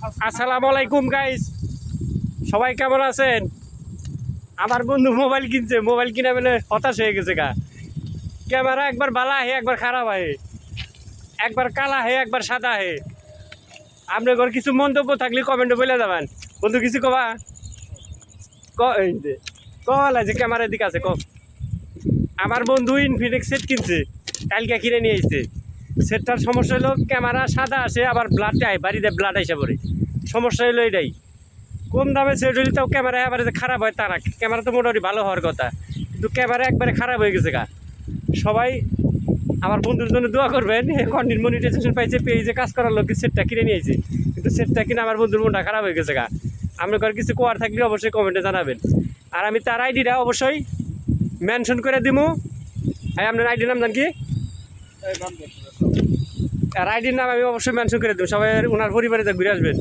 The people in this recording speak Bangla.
আসসালামু আলাইকুম গাইস সবাই কেমন আছেন? আমার বন্ধু মোবাইল কিনছে, মোবাইল কিনে বলে হতাশ হয়ে গেছে গা। ক্যামেরা একবার বালা হে, একবার খারাপ হয় একবার কালা হে, একবার সাদা হে। আপনার ঘর কিছু মন্তব্য থাকলে কমেন্টে বলে যাবেন বন্ধু, কিছু কবা? কলা যে ক্যামেরার দিকে আছে, ক। আমার বন্ধু ইনফিনিক্স সেট কিনছে, কালকে কিনে নিয়ে এসছে সেটটার সমস্যা হলো ক্যামেরা সাদা আসে আবার ব্লাড আয় বাড়িতে ব্লাড এসে পড়ে। সমস্যা হলো এটাই। কম দামে সেট হলে তাও ক্যামেরা এবারে যে খারাপ হয় তা না, ক্যামেরা তো মোটামুটি ভালো হওয়ার কথা। কিন্তু ক্যামেরা একবারে খারাপ হয়ে গেছে গা। সবাই আমার বন্ধুর জন্য দোয়া করবেন, কন্টেন্ট মনিটাইজেশন পাইছে পেজে কাজ করার লোক সেটটা কিনে নিয়েছে কিন্তু সেটটা কিনে আমার বন্ধুর মনটা খারাপ হয়ে গেছে গা। আপনার কিছু কোয়ার থাকলে অবশ্যই কমেন্টে জানাবেন। আর আমি তার আইডিটা অবশ্যই মেনশন করে দিমু। হ্যাঁ আপনার আইডির নাম জান কি? আর আইডির নাম আমি অবশ্যই মেনশন করে দেবো। সবাই ওনার পরিবারে যা ঘুরে আসবেন।